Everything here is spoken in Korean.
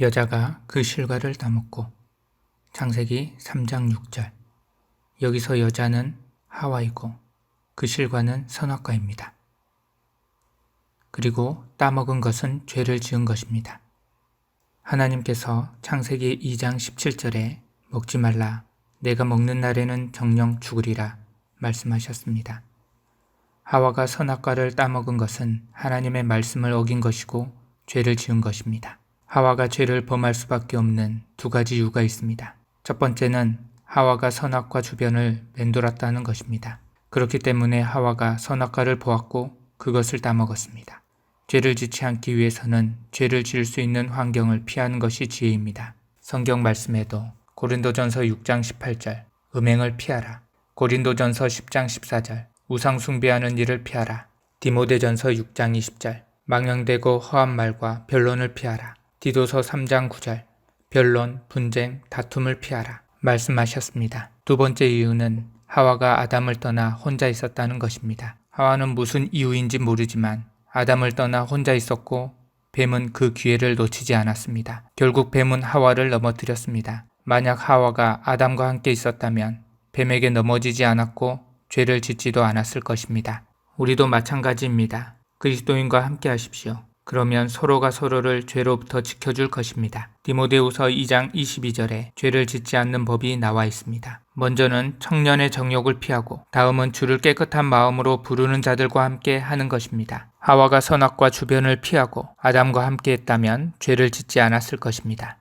여자가 그 실과를 따먹고 창세기 3장 6절 여기서 여자는 하와이고 그 실과는 선악과입니다. 그리고 따먹은 것은 죄를 지은 것입니다. 하나님께서 창세기 2장 17절에 먹지 말라 내가 먹는 날에는 정령 죽으리라 말씀하셨습니다. 하와가 선악과를 따먹은 것은 하나님의 말씀을 어긴 것이고 죄를 지은 것입니다. 하와가 죄를 범할 수밖에 없는 두 가지 이유가 있습니다. 첫 번째는 하와가 선악과 주변을 맴돌았다는 것입니다. 그렇기 때문에 하와가 선악과를 보았고 그것을 따먹었습니다. 죄를 짓지 않기 위해서는 죄를 지을 수 있는 환경을 피하는 것이 지혜입니다. 성경 말씀에도 고린도전서 6장 18절 음행을 피하라. 고린도전서 10장 14절 우상 숭배하는 일을 피하라. 디모데전서 6장 20절 망령되고 허한 말과 변론을 피하라. 디도서 3장 9절 변론, 분쟁, 다툼을 피하라 말씀하셨습니다. 두 번째 이유는 하와가 아담을 떠나 혼자 있었다는 것입니다. 하와는 무슨 이유인지 모르지만 아담을 떠나 혼자 있었고 뱀은 그 기회를 놓치지 않았습니다. 결국 뱀은 하와를 넘어뜨렸습니다. 만약 하와가 아담과 함께 있었다면 뱀에게 넘어지지 않았고 죄를 짓지도 않았을 것입니다. 우리도 마찬가지입니다. 그리스도인과 함께 하십시오. 그러면 서로가 서로를 죄로부터 지켜줄 것입니다. 디모데후서 2장 22절에 죄를 짓지 않는 법이 나와 있습니다. 먼저는 청년의 정욕을 피하고 다음은 주를 깨끗한 마음으로 부르는 자들과 함께 하는 것입니다. 하와가 선악과 주변을 피하고 아담과 함께 했다면 죄를 짓지 않았을 것입니다.